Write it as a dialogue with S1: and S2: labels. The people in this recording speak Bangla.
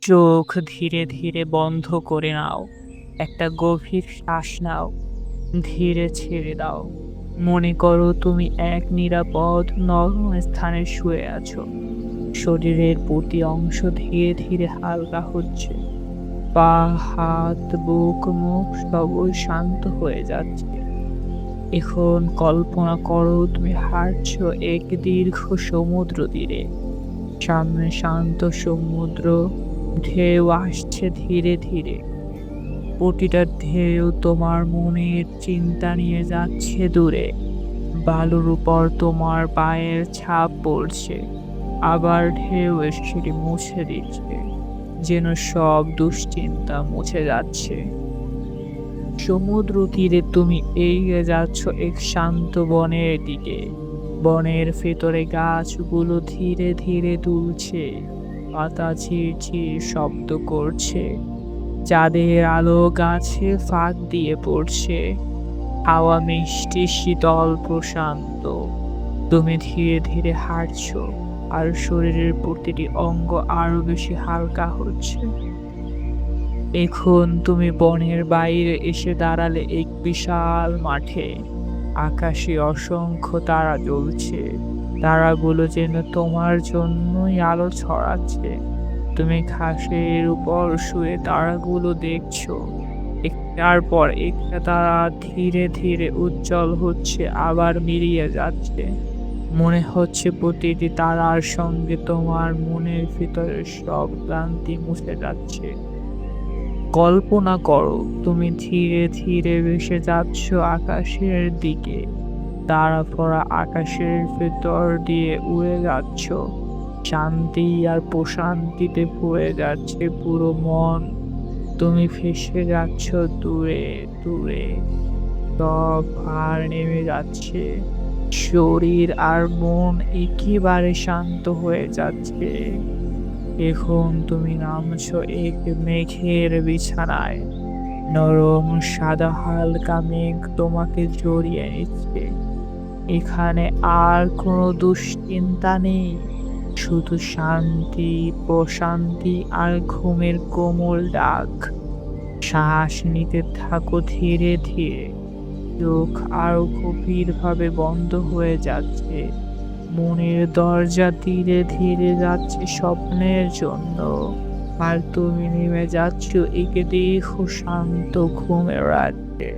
S1: চোখ ধীরে ধীরে বন্ধ করে নাও। একটা গভীর শ্বাস নাও। ধীরে ছেড়ে দাও। মনে করো তুমি এক নিরাপদ, নরম স্থানে শুয়ে আছো। শরীরের প্রতি অংশ ধীরে ধীরে হালকা হচ্ছে। পা, হাত, বুক, মুখ সবই শান্ত হয়ে যাচ্ছে। এখন কল্পনা করো তুমি হাঁটছো এক দীর্ঘ সমুদ্র তীরে। সামনে শান্ত সমুদ্র। ঢেউ আসছে ধীরে ধীরে। প্রতিটা ঢেউ তোমার মনের চিন্তা নিয়ে যাচ্ছে দূরে। বালুর উপর তোমার পায়ের ছাপ পড়ছে। আবার ঢেউ এসে সেটি মুছে দিচ্ছে। যেন সব দুশ্চিন্তা মুছে যাচ্ছে। সমুদ্র তীরে তুমি এগিয়ে যাচ্ছ এক শান্ত বনের দিকে। বনের ভেতরে গাছগুলো ধীরে ধীরে দুলছে। পাতা ঝিরঝির শব্দ করছে। চাঁদের আলো গাছে ফাঁক দিয়ে পড়ছে। হাওয়া মিষ্টি, শীতল, প্রশান্ত। তুমি ধীরে ধীরে হাঁটছো আর শরীরের প্রতিটি অঙ্গ আরও বেশি হালকা হচ্ছে। এখন তুমি বনের বাইরে এসে দাঁড়ালে এক বিশাল মাঠে। আকাশে অসংখ্য তারা জ্বলছে। তারাগুলো যেন তোমার জন্যই আলো ছড়াচ্ছে। তুমি ঘাসের উপর শুয়ে তারাগুলো দেখছ। একটার পর একটা তারা ধীরে ধীরে উজ্জ্বল হচ্ছে, আবার মিলিয়ে যাচ্ছে। মনে হচ্ছে প্রতিটি তারার সঙ্গে তোমার মনের ভিতরে সব ক্লান্তি মুছে যাচ্ছে। কল্পনা করো, তুমি ধীরে ধীরে ভেসে যাচ্ছ আকাশের দিকে। তারা পড়া আকাশের ভেতর দিয়ে উড়ে যাচ্ছ। শান্তি আর প্রশান্তিতে ভরে যাচ্ছে পুরো মন। তুমি ভেসে যাচ্ছ দূরে দূরে। সব ভার নেমে যাচ্ছে। শরীর আর মন একেবারে শান্ত হয়ে যাচ্ছে। এখন তুমি নামছো এক মেঘের বিছানায়। নরম সাদা হালকা মেঘ তোমাকে জড়িয়ে নিচ্ছে। এখানে আর কোনো দুশ্চিন্তা নেই। শুধু শান্তি, প্রশান্তি আর ঘুমের কোমল ডাক শ্বাস নিতে থাকো ধীরে ধীরে। চোখ আরও গভীরভাবে বন্ধ হয়ে যাচ্ছে। মনের দরজা ধীরে ধীরে যাচ্ছে স্বপ্নের জন্য। আর তুমি নেমে যাচ্ছ একে দীর্ঘ শান্ত ঘুমের রাজ্যে।